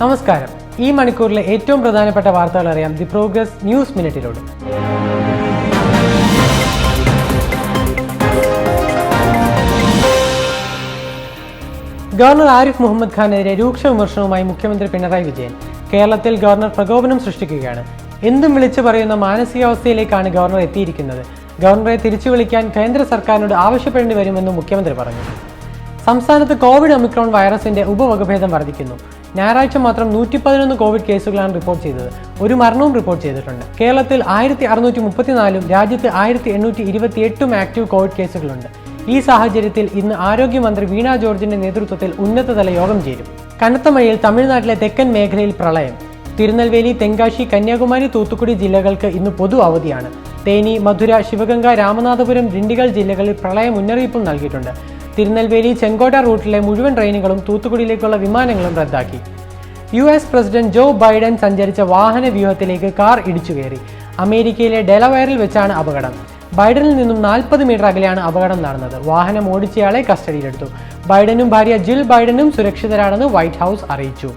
നമസ്കാരം. ഈ മണിക്കൂറിലെ ഏറ്റവും പ്രധാനപ്പെട്ട വാർത്തകൾ അറിയാം ദി പ്രോഗ്രസ് ന്യൂസ് മിനിറ്റിലൂടെ. ഗവർണർ ആരിഫ് മുഹമ്മദ് ഖാനെതിരെ രൂക്ഷ വിമർശനവുമായി മുഖ്യമന്ത്രി പിണറായി വിജയൻ. കേരളത്തിൽ ഗവർണർ പ്രകോപനം സൃഷ്ടിക്കുകയാണ്. എന്തും വിളിച്ചു പറയുന്ന മാനസികാവസ്ഥയിലേക്കാണ് ഗവർണർ എത്തിയിരിക്കുന്നത്. ഗവർണറെ തിരിച്ചു വിളിക്കാൻ കേന്ദ്ര സർക്കാരിനോട് ആവശ്യപ്പെടേണ്ടി വരുമെന്നും മുഖ്യമന്ത്രി പറഞ്ഞു. സംസ്ഥാനത്ത് കോവിഡ് ഒമിക്രോൺ വൈറസിന്റെ ഉപവകഭേദം വർദ്ധിക്കുന്നു. ഞായറാഴ്ച മാത്രം നൂറ്റി പതിനൊന്ന് കോവിഡ് കേസുകളാണ് റിപ്പോർട്ട് ചെയ്തത്. ഒരു മരണവും റിപ്പോർട്ട് ചെയ്തിട്ടുണ്ട്. കേരളത്തിൽ ആയിരത്തി അറുന്നൂറ്റി മുപ്പത്തിനാലും രാജ്യത്ത് ആയിരത്തി എണ്ണൂറ്റി ഇരുപത്തി എട്ടും ആക്റ്റീവ് കോവിഡ് കേസുകളുണ്ട്. ഈ സാഹചര്യത്തിൽ ഇന്ന് ആരോഗ്യമന്ത്രി വീണ ജോർജിന്റെ നേതൃത്വത്തിൽ ഉന്നതതല യോഗം ചേരും. കനത്ത മഴയിൽ തമിഴ്നാട്ടിലെ തെക്കൻ മേഖലയിൽ പ്രളയം. തിരുനെൽവേലി തെങ്കാശി കന്യാകുമാരി തൂത്തുക്കുടി ജില്ലകൾക്ക് ഇന്ന് പൊതു അവധിയാണ്. തേനി മധുര ശിവഗംഗ രാമനാഥപുരം ദിണ്ടിഗൽ ജില്ലകളിൽ പ്രളയ മുന്നറിയിപ്പും നൽകിയിട്ടുണ്ട്. തിരുനെൽവേലി ചെങ്കോട്ട റൂട്ടിലെ മുഴുവൻ ട്രെയിനുകളും തൂത്തുക്കുടിയിലേക്കുള്ള വിമാനങ്ങളും റദ്ദാക്കി. U S president Joe Biden സഞ്ചരിച്ച വാഹന വ്യൂഹത്തിലേക്ക് കാർ ഇടിച്ചു കയറി. അമേരിക്കയിലെ ഡെലവയറിൽ വെച്ചാണ് അപകടം. ബൈഡനിൽ നിന്നും നാൽപ്പത് മീറ്റർ അകലെയാണ് അപകടം നടന്നത്. വാഹനം ഓടിച്ചയാളെ കസ്റ്റഡിയിലെടുത്തു. ബൈഡനും ഭാര്യ ജിൽ ബൈഡനും സുരക്ഷിതരാണെന്ന് വൈറ്റ് ഹൗസ് അറിയിച്ചു.